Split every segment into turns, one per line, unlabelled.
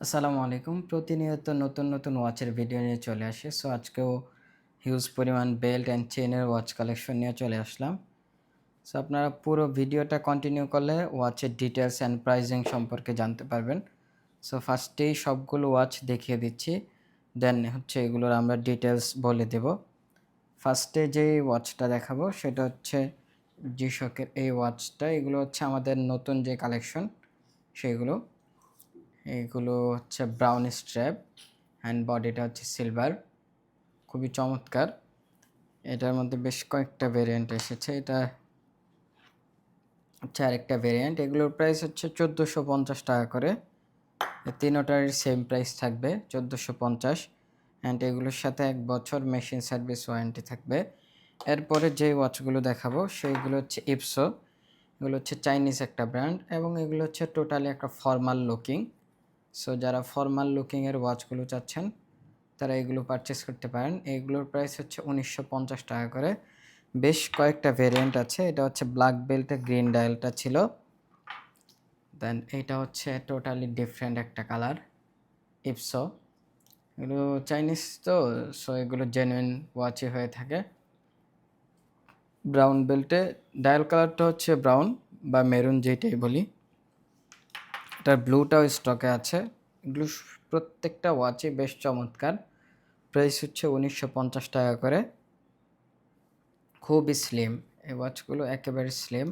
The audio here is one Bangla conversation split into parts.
আসসালামু আলাইকুম। প্রতিনিয়ত নতুন নতুন ওয়াচের ভিডিও নিয়ে চলে আসে। সো আজকেও হিউজ পরিমাণ বেল্ট অ্যান্ড চেনের ওয়াচ কালেকশন নিয়ে চলে আসলাম। সো আপনারা পুরো ভিডিওটা কন্টিনিউ করলে ওয়াচের ডিটেলস অ্যান্ড প্রাইজিং সম্পর্কে জানতে পারবেন। সো ফার্স্টেই সবগুলো ওয়াচ দেখিয়ে দিচ্ছি। দেন হচ্ছে এগুলোর আমরা ডিটেলস বলে দেব। ফার্স্টে যে ওয়াচটা দেখাবো সেটা হচ্ছে জিশকের এই ওয়াচটা। এগুলো হচ্ছে আমাদের নতুন যে কালেকশন সেগুলো। এগুলো হচ্ছে ব্রাউন স্ট্র্যাপ হ্যান্ড বডিটা হচ্ছে সিলভার খুবই চমৎকার। এটার মধ্যে বেশ কয়েকটা ভেরিয়েন্ট এসেছে। এটা হচ্ছে আরেকটা ভেরিয়েন্ট এগুলোর প্রাইস হচ্ছে চোদ্দোশো পঞ্চাশ টাকা করে। এই তিনোটারই সেম প্রাইস থাকবে, চোদ্দোশো পঞ্চাশ। অ্যান্ড এগুলোর সাথে এক বছর মেশিন সার্ভিস ওয়ারেন্টি থাকবে। এরপরে যে ওয়াচগুলো দেখাবো, সেইগুলো হচ্ছে ইপসো এগুলো হচ্ছে চাইনিজ একটা ব্র্যান্ড এবং এগুলো হচ্ছে টোটালি একটা ফর্মাল লুকিং সো যারা ফর্মাল লুকিংয়ের ওয়াচগুলো চাচ্ছেন, তারা এগুলো পারচেস করতে পারেন। এগুলোর প্রাইস হচ্ছে উনিশশো পঞ্চাশ টাকা করে। বেশ কয়েকটা ভেরিয়েন্ট আছে। এটা হচ্ছে ব্ল্যাক বেল্টে গ্রিন ডায়ালটা ছিল। দেন এটা হচ্ছে টোটালি ডিফারেন্ট একটা কালার ইপসো এগুলো চাইনিজ তো সো এগুলো জেনুইন ওয়াচই হয়ে থাকে। ব্রাউন বেল্টে ডায়াল কালারটা হচ্ছে ব্রাউন বা মেরুন যেটাই বলি। এটার ব্লুটাও স্টকে আছে। এগুলো প্রত্যেকটা ওয়াচই বেশ চমৎকার। প্রাইস হচ্ছে উনিশশো পঞ্চাশ টাকা করে। খুবই স্লিম এই ওয়াচগুলো একেবারে স্লিম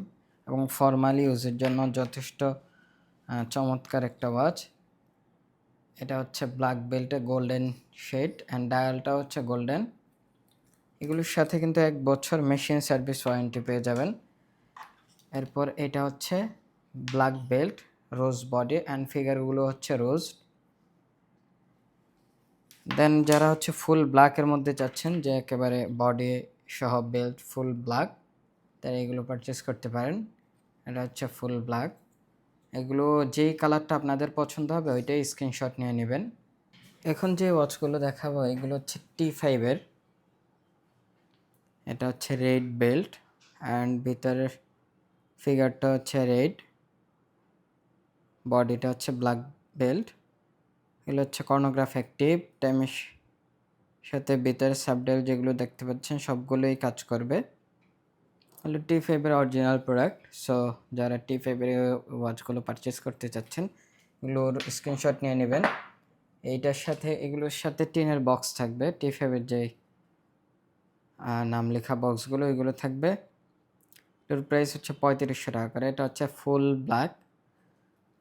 এবং ফর্মাল ইউজের জন্য যথেষ্ট চমৎকার একটা ওয়াচ। এটা হচ্ছে ব্ল্যাক বেল্টে গোল্ডেন শেড অ্যান্ড ডায়ালটা হচ্ছে গোল্ডেন এগুলোর সাথে কিন্তু এক বছর মেশিন সার্ভিস ওয়ারেন্টি পেয়ে যাবেন। এরপর এটা হচ্ছে black belt rose body and ফিগারগুলো হচ্ছে রোজ দেন যারা হচ্ছে ফুল ব্ল্যাকের মধ্যে চাচ্ছেন যে একেবারে বডি সহ বেল্ট ফুল ব্ল্যাক তারা এগুলো পারচেস করতে পারেন। এটা হচ্ছে ফুল ব্ল্যাক এগুলো যেই কালারটা আপনাদের পছন্দ হবে, ওইটাই স্ক্রিনশট নিয়ে নেবেন। এখন যে ওয়াচগুলো দেখাবো, এগুলো হচ্ছে টি ফাইভের এটা হচ্ছে রেড বেল্ট অ্যান্ড ভিতরের ফিগারটা হচ্ছে রেড বডিটা হচ্ছে ব্ল্যাক বেল্ট। এগুলো হচ্ছে কর্নোগ্রাফ অ্যাক্টিভ টাইমের সাথে ভিতরে সাবডেল যেগুলো দেখতে পাচ্ছেন, সবগুলোই কাজ করবে। হলো টি ফাইভের অরিজিনাল প্রোডাক্ট সো যারা টি ফাইভের ওয়াচগুলো পারচেস করতে চাচ্ছেন, এগুলোর স্ক্রিনশট নিয়ে নেবেন। এইটার সাথে, এগুলোর সাথে টিনের বক্স থাকবে টি ফাইভের যে নাম লেখা বক্সগুলো এগুলো থাকবে। এটার প্রাইস হচ্ছে পঁয়ত্রিশশো টাকা করে, এটা হচ্ছে ফুল ব্ল্যাক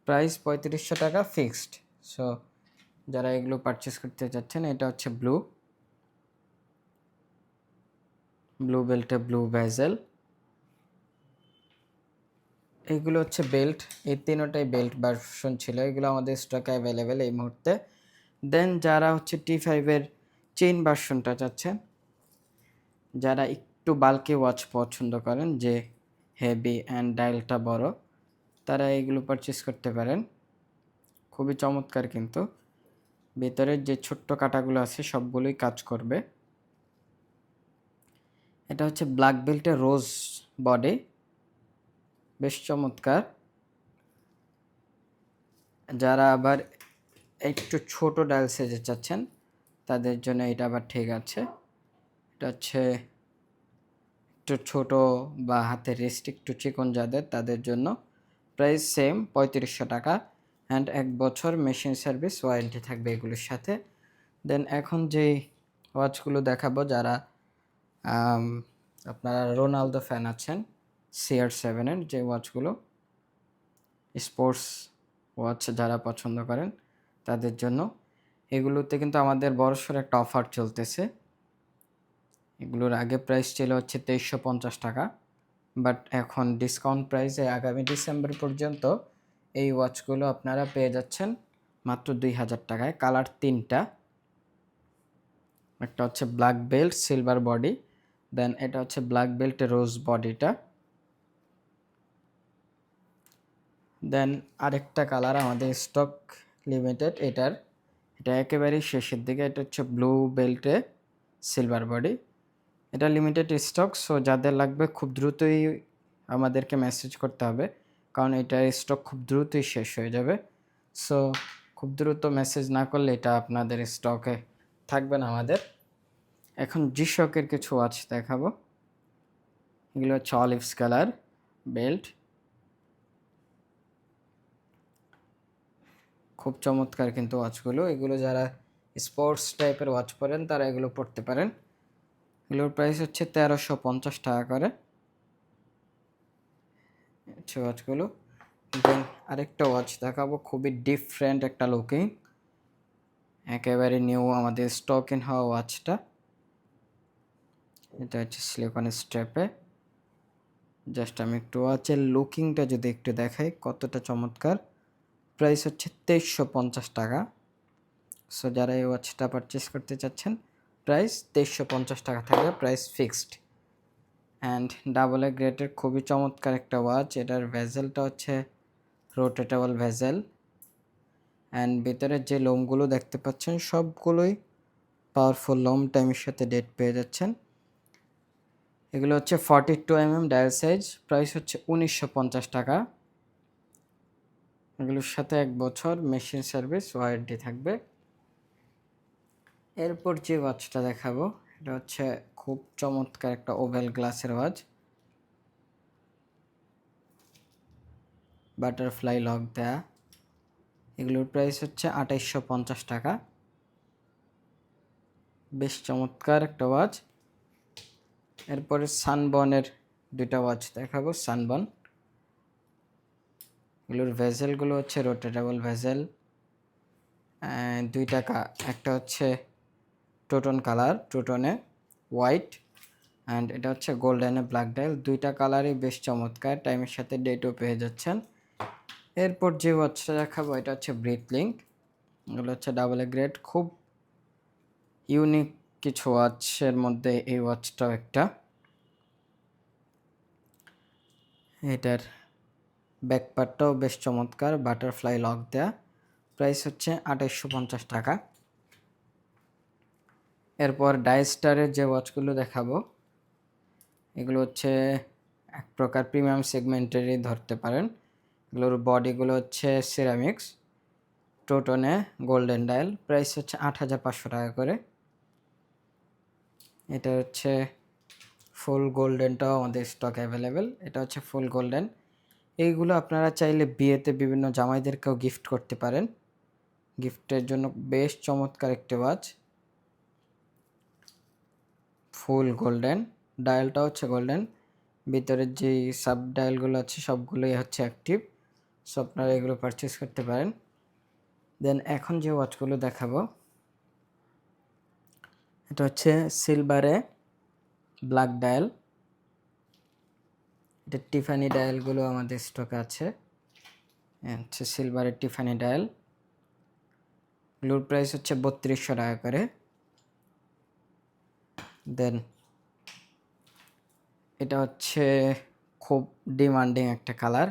প্রাইস পঁয়ত্রিশশো টাকা ফিক্সড। সো যারা এগুলো পারচেস করতে চাচ্ছেন এটা হচ্ছে ব্লু ব্লু বেল্টে ব্লু ভেজেল এইগুলো হচ্ছে বেল্ট এই তিনোটাই বেল্ট ভার্সন ছিল। এগুলো আমাদের স্টকে অ্যাভেলেবেল এই মুহূর্তে। দেন যারা হচ্ছে টি ফাইভের চেইন ভার্সনটা চাচ্ছেন, যারা একটু বাল্কি ওয়াচ পছন্দ করেন, যে হেভি অ্যান্ড ডায়ালটা বড় তারা এগুলো পারচেস করতে পারেন। খুবই চমৎকার কিন্তু। ভেতরের যে ছোট্ট কাটাগুলো আছে, সবগুলোই কাজ করবে। এটা হচ্ছে ব্ল্যাক বেল্টের রোজ বডি বেশ চমৎকার। যারা আবার একটু ছোট ডায়াল সেজে চাচ্ছেন, তাদের জন্য এটা আবার ঠিক আছে। এটা হচ্ছে একটু ছোট বা হাতের রিস্ট একটু চিকন যাদের, তাদের জন্য প্রাইস সেম, পঁয়ত্রিশশো টাকা। অ্যান্ড এক বছর মেশিন সার্ভিস ওয়ারেন্টি থাকবে এগুলোর সাথে। দেন এখন যে ওয়াচগুলো দেখাবো, যারা আপনারা রোনালদো ফ্যান আছেন সিআর সেভেনের যে ওয়াচগুলো স্পোর্টস ওয়াচ যারা পছন্দ করেন, তাদের জন্য। এগুলোতে কিন্তু আমাদের বড়সড় একটা অফার চলতেছে। এগুলোর আগে প্রাইস ছিল হচ্ছে তেইশশো পঞ্চাশ টাকা। বাট এখন ডিসকাউন্ট প্রাইসে আগামী ডিসেম্বর পর্যন্ত এই ওয়াচগুলো আপনারা পেয়ে যাচ্ছেন মাত্র দুই হাজার টাকায়। কালার তিনটা। একটা হচ্ছে black belt silver body then এটা হচ্ছে ব্ল্যাক বেল্ট রোজ বডিটা দেন আরেকটা কালার আমাদের স্টক লিমিটেড এটার। এটা একেবারেই শেষের দিকে, এটা হচ্ছে ব্লু বেল্টে সিলভার বডি এটা লিমিটেড স্টক সো যাদের লাগবে খুব দ্রুতই আমাদেরকে মেসেজ করতে হবে, কারণ এটা স্টক খুব দ্রুতই শেষ হয়ে যাবে। সো খুব দ্রুত মেসেজ না করলে এটা আপনাদের স্টকে থাকবে না আমাদের। এখন জি শকের কিছু ওয়াচ দেখাবো। এগুলো হচ্ছে অলিভস কালার বেল্ট খুব চমৎকার কিন্তু ওয়াচগুলো এগুলো যারা স্পোর্টস টাইপের ওয়াচ পরেন, তারা এগুলো পড়তে পারেন। এগুলোর প্রাইস হচ্ছে তেরোশো পঞ্চাশ টাকা করে। ওয়াচগুলো দেন আরেকটা ওয়াচ দেখাবো, খুবই ডিফারেন্ট একটা লুকিং একেবারে নিউ আমাদের স্টক ইন হওয়া ওয়াচটা এটা হচ্ছে সিলিকন স্ট্র্যাপে জাস্ট আমি একটু ওয়াচের লুকিংটা যদি একটু দেখাই, কতটা চমৎকার। প্রাইস হচ্ছে তেইশশো পঞ্চাশ টাকা। সো যারা এই ওয়াচটা পারচেস করতে চাচ্ছেন প্রাইস তেইশশো পঞ্চাশ টাকা থাকবে, price fixed. And double A গ্রেটের খুবই চমৎকার একটা ওয়াচ এটার ভেজেলটা হচ্ছে রোটেটেবল ভেজেল অ্যান্ড ভিতরে যে লোমগুলো দেখতে পাচ্ছেন, সবগুলোই পাওয়ারফুল লোম টাইমের সাথে ডেট পেয়ে যাচ্ছেন। এগুলো হচ্ছে forty two M M dial size price হচ্ছে উনিশশো পঞ্চাশ টাকা। এগুলোর সাথে এক বছর মেশিন সার্ভিস ওয়ারেন্টি থাকবে। এরপর যে ওয়াচটা দেখাবো, এটা হচ্ছে খুব চমৎকার একটা ওভেল গ্লাসের ওয়াচ বাটারফ্লাই লক দেয়া। এগুলোর প্রাইস হচ্ছে আঠাইশশো পঞ্চাশ টাকা। বেশ চমৎকার একটা ওয়াচ এরপরে সানবনের দুইটা ওয়াচ দেখাবো, সানবন। এগুলোর ভেজেলগুলো হচ্ছে রোটেটেবল ভেজেল দুই টাকা। একটা হচ্ছে টোটন কালার, টোটনে হোয়াইট অ্যান্ড এটা হচ্ছে গোল্ডেনে ব্ল্যাক ডাইল। দুইটা কালারই বেশ চমৎকার, টাইমের সাথে ডেটও পেয়ে যাচ্ছেন। এরপর যে ওয়াচটা দেখাবো, এটা হচ্ছে ব্রিথ লিঙ্ক। এগুলো হচ্ছে ডাবল এ গ্রেড। খুব ইউনিক কিছু ওয়াচের মধ্যে এই ওয়াচটাও একটা। এটার ব্যাকপারটাও বেশ চমৎকার, বাটারফ্লাই লক দেয়া। প্রাইস হচ্ছে আঠাইশশো পঞ্চাশ টাকা। এরপর ডাইস্টারের যে ওয়াচগুলো দেখাবো, এগুলো হচ্ছে এক প্রকার প্রিমিয়াম সেগমেন্টেরই ধরতে পারেন। এগুলোর বডিগুলো হচ্ছে সিরামিক্স টোটনে গোল্ডেন ডায়াল প্রাইস হচ্ছে আট হাজার পাঁচশো টাকা করে। এটা হচ্ছে ফুল গোল্ডেনটাও আমাদের স্টক অ্যাভেলেবেল এটা হচ্ছে ফুল গোল্ডেন এইগুলো আপনারা চাইলে বিয়েতে বিভিন্ন জামাইদেরকেও গিফট করতে পারেন। গিফটের জন্য বেশ চমৎকার একটি ওয়াচ ফুল গোল্ডেন, ডায়ালটা হচ্ছে গোল্ডেন। ভিতরের যে সাব ডায়ালগুলো আছে সবগুলোই হচ্ছে অ্যাক্টিভ। সো আপনারা এগুলো পারচেস করতে পারেন। দেন এখন যে ওয়াচগুলো দেখাবো, এটা হচ্ছে সিলভারে ব্ল্যাক ডায়াল। এটা টিফানি ডায়ালগুলো আমাদের স্টকে আছে। হচ্ছে সিলভারের টিফানি ডায়াল। ব্লুর প্রাইস হচ্ছে বত্রিশশো টাকা করে। দেন এটা হচ্ছে খুব ডিমান্ডিং একটা কালার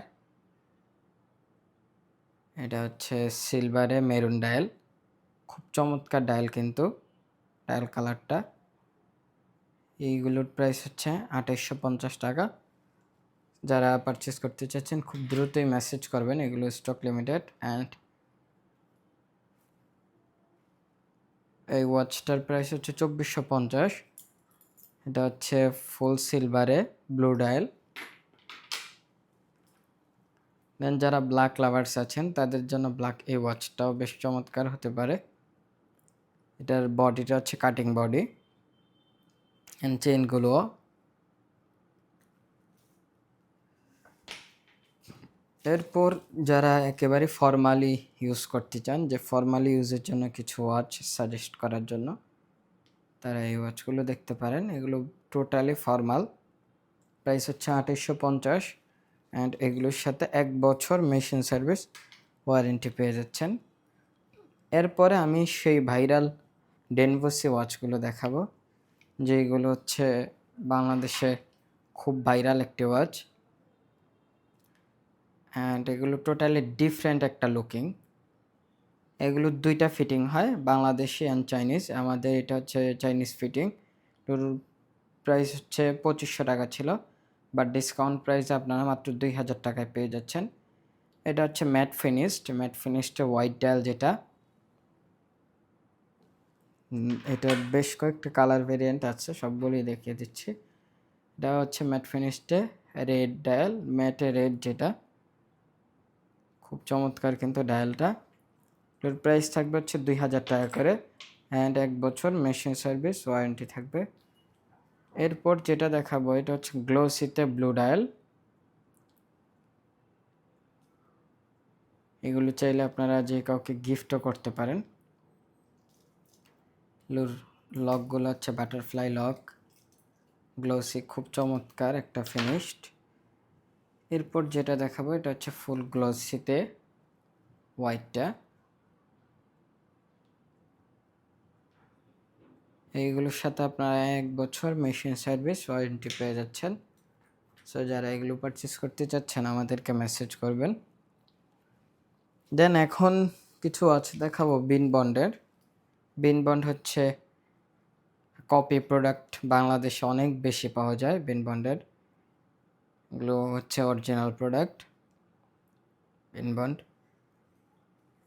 এটা হচ্ছে সিলভারে মেরুন ডায়াল খুব চমৎকার ডায়াল কিন্তু ডায়াল কালারটা এইগুলোর প্রাইস হচ্ছে আঠাইশশো পঞ্চাশ টাকা। যারা পারচেস করতে চাচ্ছেন, খুব দ্রুতই মেসেজ করবেন এগুলো স্টক লিমিটেড অ্যান্ড এই ওয়াচটার প্রাইস হচ্ছে চব্বিশশো পঞ্চাশ। এটা হচ্ছে ফুল সিলভারে ব্লু ডায়াল দেন যারা ব্ল্যাক লাভার্স আছেন, তাদের জন্য ব্ল্যাক এই ওয়াচটাও বেশ চমৎকার হতে পারে। এটার বডিটা হচ্ছে কাটিং বডি অ্যান্ড চেইনগুলোও এরপর যারা একেবারে ফর্মালি ইউজ করতে চান, যে ফর্মালি ইউজের জন্য কিছু ওয়াচ সাজেস্ট করার জন্য তারা এই ওয়াচগুলো দেখতে পারেন। এগুলো টোটালি ফর্মাল প্রাইস হচ্ছে আঠাইশশো পঞ্চাশ। অ্যান্ড এগুলোর সাথে এক বছর মেশিন সার্ভিস ওয়ারেন্টি পেয়ে যাচ্ছেন। এরপরে আমি সেই ভাইরাল ডেনভোসি ওয়াচগুলো দেখাবো। যেগুলো হচ্ছে বাংলাদেশে খুব ভাইরাল একটি ওয়াচ অ্যান্ড এগুলো টোটালি ডিফারেন্ট একটা লুকিং এগুলো দুইটা ফিটিং হয়, বাংলাদেশি অ্যান্ড চাইনিজ আমাদের এটা হচ্ছে চাইনিজ ফিটিং প্রাইস হচ্ছে পঁচিশশো টাকা ছিল বাট ডিসকাউন্ট প্রাইস আপনারা মাত্র দুই হাজার টাকায় পেয়ে যাচ্ছেন। এটা হচ্ছে matte finished matte finished white dial যেটা। এটার বেশ কয়েকটা কালার ভেরিয়েন্ট আছে, সবগুলোই দেখিয়ে দিচ্ছি। এটা হচ্ছে ম্যাট ফিনিশডে রেড ডায়াল ম্যাটে রেড যেটা। খুব চমৎকার কিন্তু ডায়ালটা এর প্রাইস থাকবে হচ্ছে দুই হাজার টাকা করে অ্যান্ড এক বছর মেশিন সার্ভিস ওয়ারেন্টি থাকবে। এরপর যেটা দেখাবো, এটা হচ্ছে গ্লোসিতে ব্লু ডায়াল এগুলো চাইলে আপনারা যে কাউকে গিফটও করতে পারেন। লুর লকগুলো হচ্ছে বাটারফ্লাই লক গ্লোসি খুব চমৎকার একটা ফিনিশড এরপর যেটা দেখাবো, এটা হচ্ছে ফুল গ্লোসিতে হোয়াইটটা এইগুলোর সাথে আপনারা এক বছর মেশিন সার্ভিস ওয়ারেন্টি পেয়ে যাচ্ছেন। সো যারা এগুলো পারচেস করতে চাচ্ছেন, আমাদেরকে মেসেজ করবেন। দেন এখন কিছু আছে দেখাবো বিন বন্ডের বিন বন্ড হচ্ছে কপি প্রোডাক্ট বাংলাদেশে অনেক বেশি পাওয়া যায় বিন বন্ডের এগুলো হচ্ছে অরিজিনাল প্রোডাক্ট বিন বন্ড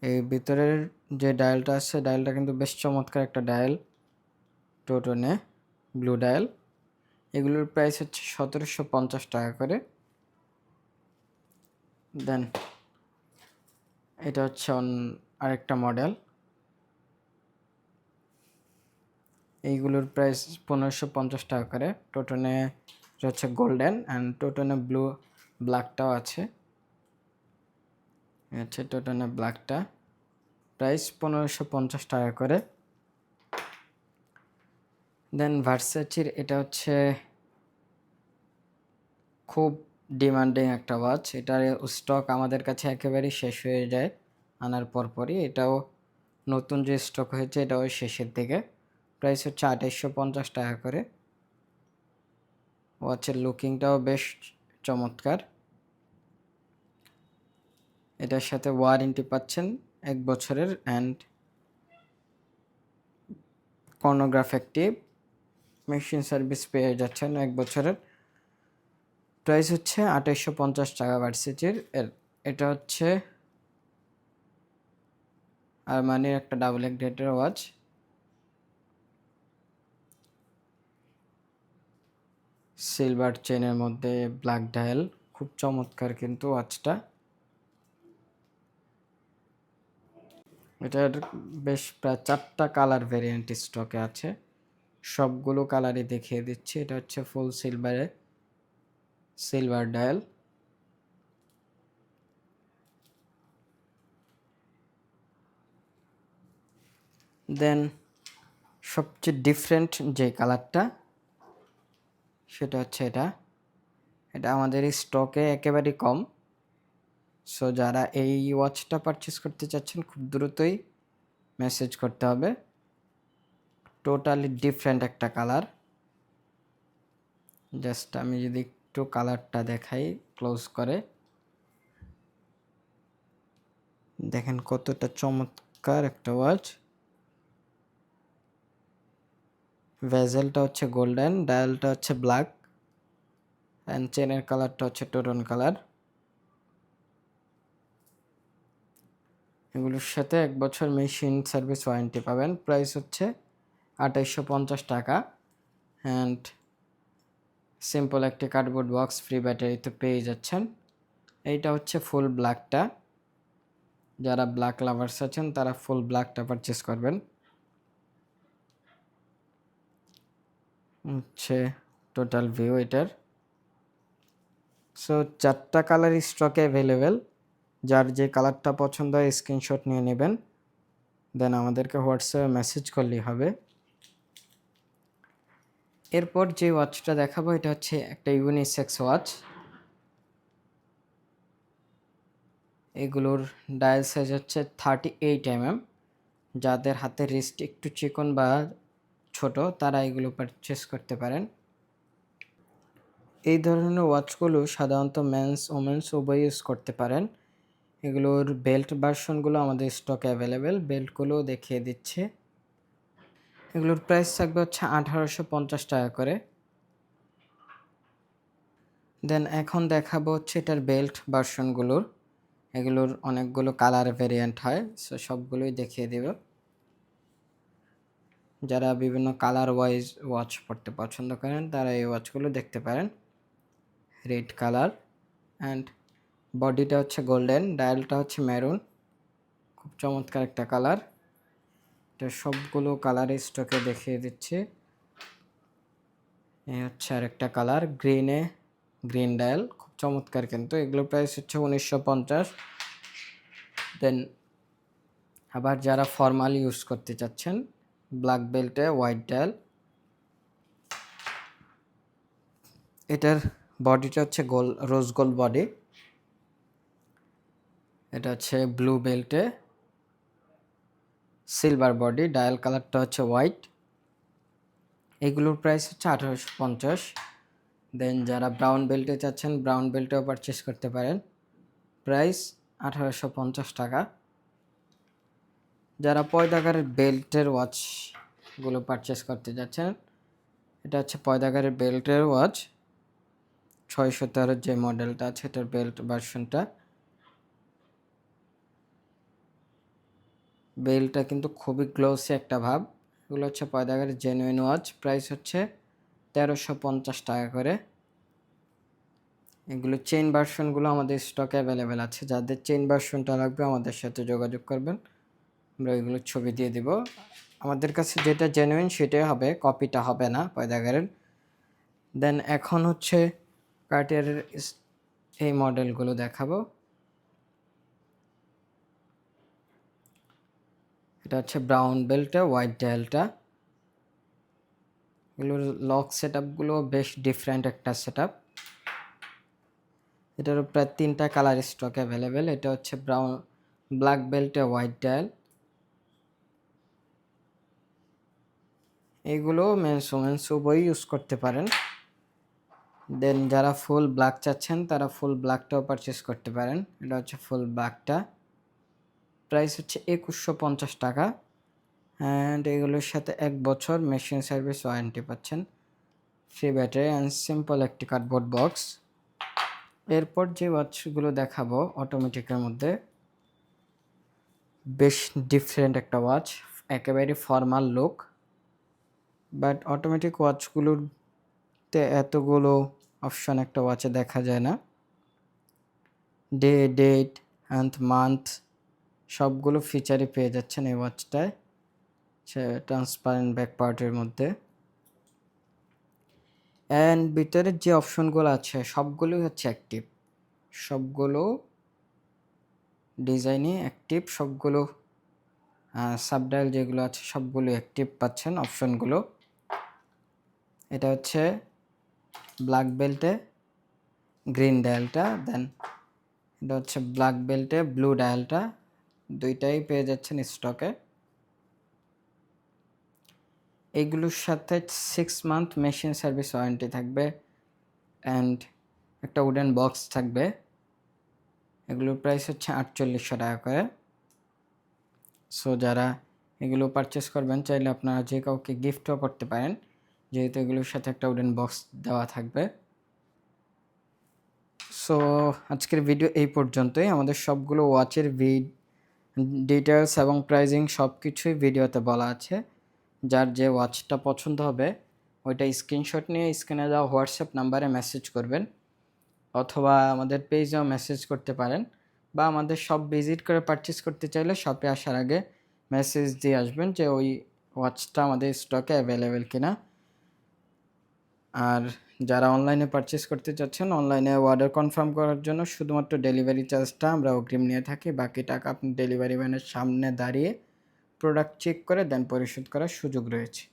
এই ভিতরের যে ডায়ালটা আছে ডায়ালটা কিন্তু বেশ চমৎকার একটা ডায়াল টোটনে ব্লু ডায়াল। এগুলোর প্রাইস হচ্ছে সতেরোশো পঞ্চাশ টাকা করে। দেন এটা হচ্ছে অন আরেকটা মডেল এইগুলোর প্রাইস পনেরোশো পঞ্চাশ টাকা করে। টোটনে হচ্ছে গোল্ডেন অ্যান্ড টোটনে ব্লু ব্ল্যাকটাও আছে। হচ্ছে টোটনে ব্ল্যাকটা প্রাইস পনেরোশো পঞ্চাশ টাকা করে। দেন ভার্সাচির এটা হচ্ছে খুব ডিমান্ডিং একটা ওয়াচ এটার স্টক আমাদের কাছে একেবারেই শেষ হয়ে যায় আনার পরপরই। এটাও নতুন যে স্টক হয়েছে, এটাও শেষের দিকে। প্রাইস হচ্ছে আঠাইশশো পঞ্চাশ টাকা করে। ওয়াচের লুকিংটাও বেশ চমৎকার। এটার সাথে ওয়ারেন্টি পাচ্ছেন এক বছরের and chronograph active machine service পেয়ে যাচ্ছেন এক বছরের। প্রাইস হচ্ছে আঠাইশশো পঞ্চাশ টাকা ভার্সিটির। এর, এটা হচ্ছে আর মানে একটা ডাবল এক ডেটের ওয়াচ। সিলভার চেনের মধ্যে ব্ল্যাক ডায়াল খুব চমৎকার কিন্তু ওয়াচটা। এটার বেশ প্রায় চারটা কালার ভেরিয়েন্ট স্টকে আছে। সবগুলো কালারই দেখিয়ে দিচ্ছি। এটা হচ্ছে ফুল সিলভারে সিলভার ডায়াল দেন সবচেয়ে ডিফারেন্ট যে কালারটা, সেটা হচ্ছে এটা। এটা আমাদের স্টকে একেবারেই কম। সো যারা এই ওয়াচটা পারচেস করতে চাচ্ছেন, খুব দ্রুতই মেসেজ করতে হবে। টোটালি ডিফারেন্ট একটা কালার জাস্ট আমি যদি একটু কালারটা দেখাই ক্লোজ করে। দেখেন কতটা চমৎকার একটা ওয়াচ ভেজেলটা হচ্ছে গোল্ডেন ডায়ালটা হচ্ছে ব্ল্যাক অ্যান্ড চেনের কালারটা হচ্ছে টোটন কালার এগুলোর সাথে এক বছর মেশিন সার্ভিস ওয়ারেন্টি পাবেন। প্রাইস হচ্ছে আঠাইশশো পঞ্চাশ টাকা। অ্যান্ড সিম্পল একটি কার্ডবোর্ড বক্স ফ্রি ব্যাটারিতে পেয়ে যাচ্ছেন। এইটা হচ্ছে ফুল ব্ল্যাকটা যারা ব্ল্যাক লাভার্স আছেন, তারা ফুল ব্ল্যাকটা পারচেস করবেন। হচ্ছে টোটাল ভিউ এটার। সো চারটা কালার স্টকে অ্যাভেলেবেল যার যে কালারটা পছন্দ হয় স্ক্রিনশট নিয়ে নেবেন। দেন আমাদেরকে হোয়াটসঅ্যাপে মেসেজ করলেই হবে। এরপর যে ওয়াচটা দেখাবো, এটা হচ্ছে একটা ইউনিসেক্স ওয়াচ এগুলোর ডায়াল সাইজ হচ্ছে থার্টি এইট এমএম যাদের হাতের রিস্ট একটু চিকন বা ছোট, তারা এগুলো পারচেস করতে পারেন। এই ধরনের ওয়াচগুলো সাধারণত মেন্স ওমেন্স উভয় ইউজ করতে পারেন। এগুলোর বেল্ট ভার্সনগুলো আমাদের স্টকে অ্যাভেলেবেল বেল্টগুলো দেখিয়ে দিচ্ছে। এগুলোর প্রাইস থাকবে হচ্ছে আঠারোশো পঞ্চাশ টাকা করে। দেন এখন দেখাবো হচ্ছে এটার বেল্ট ভার্সনগুলোর। এগুলোর অনেকগুলো কালার ভেরিয়েন্ট হয়, সো সবগুলোই দেখিয়ে দেব। যারা বিভিন্ন কালার ওয়াইজ ওয়াচ পড়তে পছন্দ করেন, তারা এই ওয়াচগুলো দেখতে পারেন। রেড কালার অ্যান্ড বডিটা হচ্ছে গোল্ডেন, ডায়ালটা হচ্ছে মেরুন। খুব চমৎকার একটা কালার। এটা সবগুলো কালারের স্টকে দেখিয়ে দিচ্ছি। এই হচ্ছে আরেকটা কালার গ্রিনে গ্রিন ডায়াল খুব চমৎকার কিন্তু। এগুলো প্রাইস হচ্ছে উনিশশো পঞ্চাশ। দেন আবার যারা ফর্মাল ইউজ করতে চাচ্ছেন ব্ল্যাক বেল্টে হোয়াইট ডায়াল এটার বডিটা হচ্ছে গোল রোজ গোল্ড বডি এটা হচ্ছে ব্লু বেল্টে সিলভার বডি, ডায়াল কালারটা হচ্ছে হোয়াইট। এগুলোর প্রাইস হচ্ছে আঠারোশো পঞ্চাশ। দেন যারা ব্রাউন বেল্টে চাচ্ছেন, ব্রাউন বেল্টেও পারচেস করতে পারেন। প্রাইস আঠারোশো পঞ্চাশ টাকা। যারা পয়দাগারের বেল্টের ওয়াচগুলো পারচেস করতে যাচ্ছেন, এটা হচ্ছে পয়দাগারের বেল্টের ওয়াচ ছয়শো তেরোর যে মডেলটা আছে, এটার বেল্ট ভার্সনটা বেলটা কিন্তু খুবই গ্লোসি একটা ভাব। এগুলো হচ্ছে পয়দাগারের জেনুইন ওয়াচ প্রাইস হচ্ছে তেরোশো পঞ্চাশ টাকা করে। এগুলো চেইন ভার্সনগুলো আমাদের স্টকে অ্যাভেলেবেল আছে। যাদের চেন ভার্সনটা লাগবে আমাদের সাথে যোগাযোগ করবেন। আমরা এগুলোর ছবি দিয়ে দিব। আমাদের কাছে যেটা জেনুইন সেটাই হবে কপিটা হবে না পয়দাগারের। দেন এখন হচ্ছে কার্টিয়ারের এই মডেলগুলো দেখাবো। এটা হচ্ছে ব্রাউন বেল্টটা হোয়াইট ডায়ালটা এগুলোর লক সেট আপগুলো বেশ ডিফারেন্ট একটা সেট আপ এটারও প্রায় তিনটা কালার স্টক অ্যাভেলেবেল এটা হচ্ছে ব্রাউন ব্ল্যাক বেল্টে হোয়াইট ডায়াল এগুলো মেন্স ওমেন্স উভয়ই ইউজ করতে পারেন। দেন যারা ফুল ব্ল্যাক চাচ্ছেন, তারা ফুল ব্ল্যাকটাও পারচেস করতে পারেন। এটা হচ্ছে ফুল ব্ল্যাকটা প্রাইস হচ্ছে একুশশো পঞ্চাশ টাকা। অ্যান্ড এগুলোর সাথে এক বছর মেশিন সার্ভিস ওয়ারেন্টি পাচ্ছেন। ফ্রি ব্যাটারি অ্যান্ড সিম্পল একটি কার্ডবোর্ড বক্স এরপর যে ওয়াচগুলো দেখাবো অটোমেটিকের মধ্যে। বেশ ডিফারেন্ট একটা ওয়াচ একেবারে ফর্মাল লুক বাট অটোমেটিক ওয়াচগুলোতে এতগুলো অপশন একটা ওয়াচে দেখা যায় না। ডে ডেট অ্যান্ড মান্থ সবগুলো ফিচারই পেয়ে যাচ্ছেন এই ওয়াচটায় সে ট্রান্সপারেন্ট ব্যাক পার্টের মধ্যে। অ্যান্ড ভিতরের যে অপশনগুলো আছে, সবগুলোই হচ্ছে অ্যাক্টিভ সবগুলো ডিজাইনই অ্যাক্টিভ সবগুলো সাবডাইল যেগুলো আছে, সবগুলো অ্যাক্টিভ পাচ্ছেন অপশনগুলো এটা হচ্ছে ব্ল্যাক বেল্টে গ্রিন ডায়ালটা দেন এটা হচ্ছে ব্ল্যাক বেল্টে ব্লু ডায়ালটা দুইটাই পেয়ে যাচ্ছেন স্টকে এইগুলোর সাথে six month machine service warranty থাকবে অ্যান্ড একটা উডেন বক্স থাকবে। এগুলোর প্রাইস হচ্ছে আটচল্লিশশো টাকা করে। সো যারা এগুলো পারচেস করবেন, চাইলে আপনারা যে কাউকে গিফটও করতে পারেন, যেহেতু এগুলোর সাথে একটা উডেন বক্স দেওয়া থাকবে। সো আজকের ভিডিও এই পর্যন্তই। আমাদের সবগুলো ওয়াচের ভিড ডিটেলস এবং প্রাইজিং সব কিছুই ভিডিওতে বলা আছে। যার যে ওয়াচটা পছন্দ হবে, ওইটা স্ক্রিনশট নিয়ে স্ক্রিনে দেওয়া হোয়াটসঅ্যাপ নাম্বারে মেসেজ করবেন। অথবা আমাদের পেজেও মেসেজ করতে পারেন বা আমাদের শপ ভিজিট করে পারচেস করতে চাইলে শপে আসার আগে মেসেজ দিয়ে আসবেন যে ওই ওয়াচটা আমাদের স্টকে অ্যাভেলেবেল কিনা। আর যারা অনলাইনে পারচেস করতে চাচ্ছেন অনলাইনে অর্ডার কনফার্ম করার জন্য শুধুমাত্র ডেলিভারি চার্জটা আমরা অগ্রিম নিয়ে থাকি। বাকি টাকা আপনি ডেলিভারি ম্যানের সামনে দাঁড়িয়ে প্রোডাক্ট চেক করে দেন পরিশোধ করার সুযোগ রয়েছে।